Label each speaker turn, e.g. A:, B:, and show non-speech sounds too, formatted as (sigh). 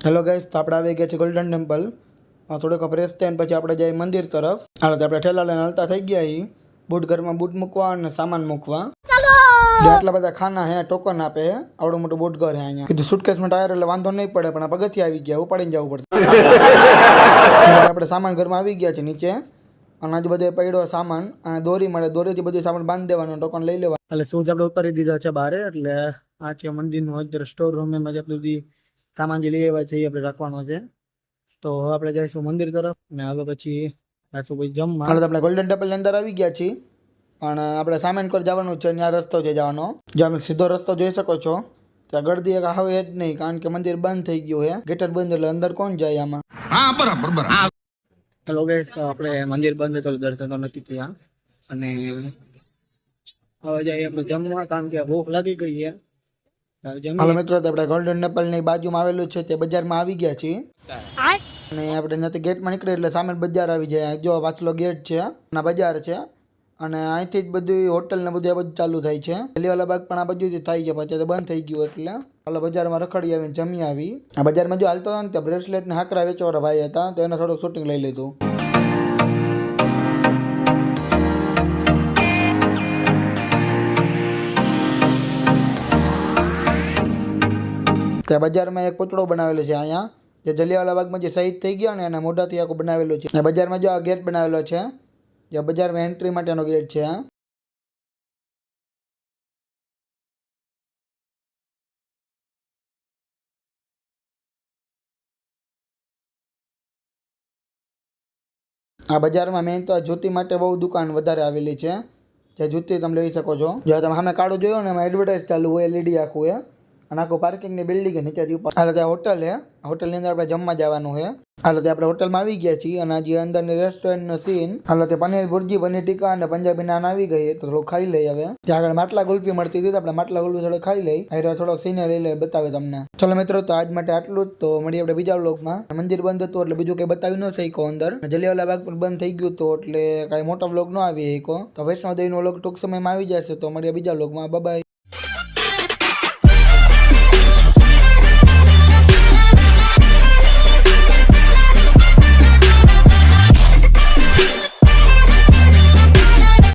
A: Hello guys તો આપણે આવી ગયા છે ગોલ્ડન ટેમ્પલ આ થોડોક ફ્રેશ થઈને પછી આપણે જઈએ મંદિર તરફ. હાલ તો આપણે ઠેલા લઈને હલતા થઈ ગયા બુટ બૂટ ઘરમાં બૂટ મૂકવા અને સામાન મૂકવા. જે આટલા બધા ખાના હે ટોકન આપે આવડું મોટું બૂટ ઘર હે અહીંયા. કીધું સુટકેસમાં ટાયર એટલે વાંધો નહીં પડે પણ આ પગથિયા આવી ગયા ઉપાડીને જવું પડશે. (laughs) એટલે આપણે સામાન ઘરમાં આવી ગયા છે નીચે. અને આજે બધે પડ્યો સામાન અને દોરી મળે દોરીથી બધું સામાન બાંધી દેવાનું ટોકન લઈ લેવા એટલે શું આપણે ઉતારી દીધા છે બારે એટલે આ છે મંદિરનું અત્યારે સ્ટોર રૂમ એમાં જે બધી સામાન જે લઈ આવ્યા છે એ આપણે રાખવાનો છે. તો હવે આપણે જઈશું મંદિર તરફ ને હવે પછી પાછું કોઈ જમવા. હાલ આપણે ગોલ્ડન ટેમ્પલની અંદર આવી ગયા છીએ. પણ આપણે સામેન પર જવાનું છે ત્યાં રસ્તો છે જવાનો. જો અમે સીધો રસ્તો જોઈ શકો છો. ત્યાં ગળદી એક આવે જ નહીં કારણ કે મંદિર બંધ થઈ ગયું છે. ગેટર બંધ એટલે અંદર કોણ જાય આમાં?
B: હા બરાબર બરાબર.
A: હેલો ગાઈસ તો આપણે મંદિર બંધ હતું એટલે દર્શન તો નથી થયા. અને હવે જઈએ આપણે જમવા કારણ કે ભૂખ લાગી ગઈ છે. હાલો મિત્રો તો આપણે ગોલ્ડન ટેમ્પલની બાજુમાં આવેલું છે તે બજારમાં આવી ગયા છીએ. અને આપણે ત્યાંથી ગેટમાં નીકળે એટલે સામે બજાર આવી જાય. જો પાછલો ગેટ છે અને બજાર છે. અને અહીંથી જ બધું હોટલ ને બધું આ બધું ચાલુ થાય છે. પેલીવાલા બાગ પણ આ બધું થાય છે પછી તો બંધ થઈ ગયું એટલે. હાલો બજારમાં રખડી આવીને જમી આવી. આ બજારમાં જો હાલતો હતો ને ત્યાં બ્રેસલેટ ને હાકરા વેચવાળા ભાઈ હતા તો એને થોડુંક શૂટિંગ લઈ લીધું. ત્યાં બજારમાં એક પૂતળો બનાવેલો છે અહીંયા, જે જલિયાવાલા બાગમાં જે શહીદ થઈ ગયા ને એના મોઢાથી આખું બનાવેલું છે. અને બજારમાં જો આ ગેટ બનાવેલો છે, જે બજારમાં એન્ટ્રી માટેનો ગેટ છે આ બજારમાં મેન તો જૂતી માટે બહુ દુકાન વધારે આવેલી છે. જે જૂતી તમે લઈ શકો છો. જો તમે સામે કાળું જોયો ને એમાં એડવર્ટાઇઝ ચાલુ હોય એલઈડી આખું છે અને આખું પાર્કિંગની બિલ્ડિંગ નીચેથી ઉપર. હાલ ત્યાં હોટલ છે. હોટલની અંદર આપણે જમવા જવાનું છે. હાલ આપણે હોટલમાં આવી ગયા છીએ અને જે અંદરની રેસ્ટોરન્ટનો સીન હાલ, તે પનીર ભુરજી, પનીર ટીકા અને પંજાબી નાન આવી ગઈ તો થોડું ખાઈ લઈ હવે. ત્યાં આગળ માટલા ગુલ્ફી મળતી હતી, તો આપણે માટલા ગુલ્ફી થોડું ખાઈ લઈ. હવે થોડોક સીને લઈ લે બતાવે તમને. ચલો, મિત્રો, તો આજ માટે આટલું જ. તો મળીએ આપણે બીજા વ્લોગમાં મંદિર બંધ હતું, એટલે બીજું કંઈ બતાવી ન શક્યો અંદર. જલિયાવાલા બાગ પણ બંધ થઈ ગયું હતું એટલે કાંઈ મોટો વ્લોગ ન આવી શક્યો. તો વૈષ્ણવ દેવીનો ટૂંક સમયમાં આવી જશે, તો મળીએ બીજા વ્લોગમાં બાય